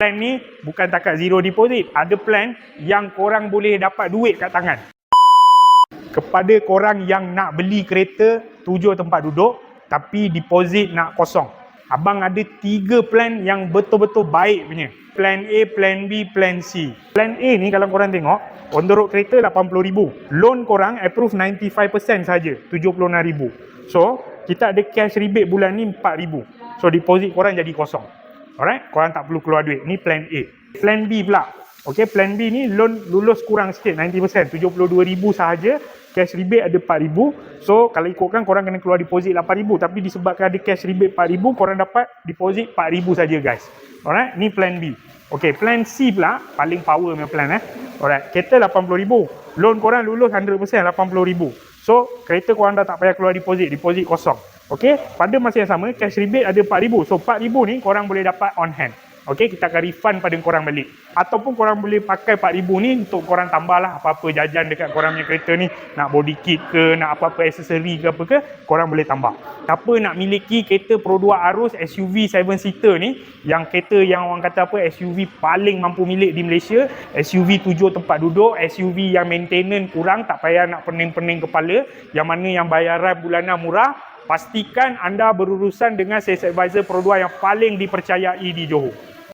Plan ni bukan takat zero deposit. Ada plan yang korang boleh dapat duit kat tangan. Kepada korang yang nak beli kereta tujuh tempat duduk tapi deposit nak kosong. Abang ada tiga plan yang betul-betul baik punya. Plan A, Plan B, Plan C. Plan A ni kalau korang tengok, on the road kereta RM80,000. Loan korang approve 95% saja, RM76,000. So, kita ada cash rebate bulan ni RM4,000. So, deposit korang jadi kosong. Alright, korang tak perlu keluar duit. Ni plan A. Plan B pula. Okay, plan B ni loan lulus kurang sikit 90%, 72,000 sahaja. Cash rebate ada 4,000. So, kalau ikutkan korang kena keluar deposit 8,000 tapi disebabkan ada cash rebate 4,000, korang dapat deposit 4,000 saja guys. Alright, ni plan B. Okay, plan C pula paling power punya plan eh. Alright, kereta 80,000. Loan korang lulus 100% 80,000. So, kereta korang dah tak payah keluar deposit, deposit kosong. Okey, pada masa yang sama cash rebate ada 4000. So 4000 ni korang boleh dapat on hand. Okey, kita akan refund pada korang balik. Ataupun korang boleh pakai 4000 ni untuk korang tambahlah apa-apa jajan dekat korang punya kereta ni, nak body kit ke, nak apa-apa aksesori ke apa ke, korang boleh tambah. Siapa nak miliki kereta Pro 2 Arus SUV 7 seater ni, yang kereta yang orang kata apa SUV paling mampu milik di Malaysia, SUV 7 tempat duduk, SUV yang maintenance kurang, tak payah nak pening-pening kepala, yang mana yang bayaran bulanan murah, pastikan anda berurusan dengan sales advisor Pro 2 yang paling dipercayai di Johor.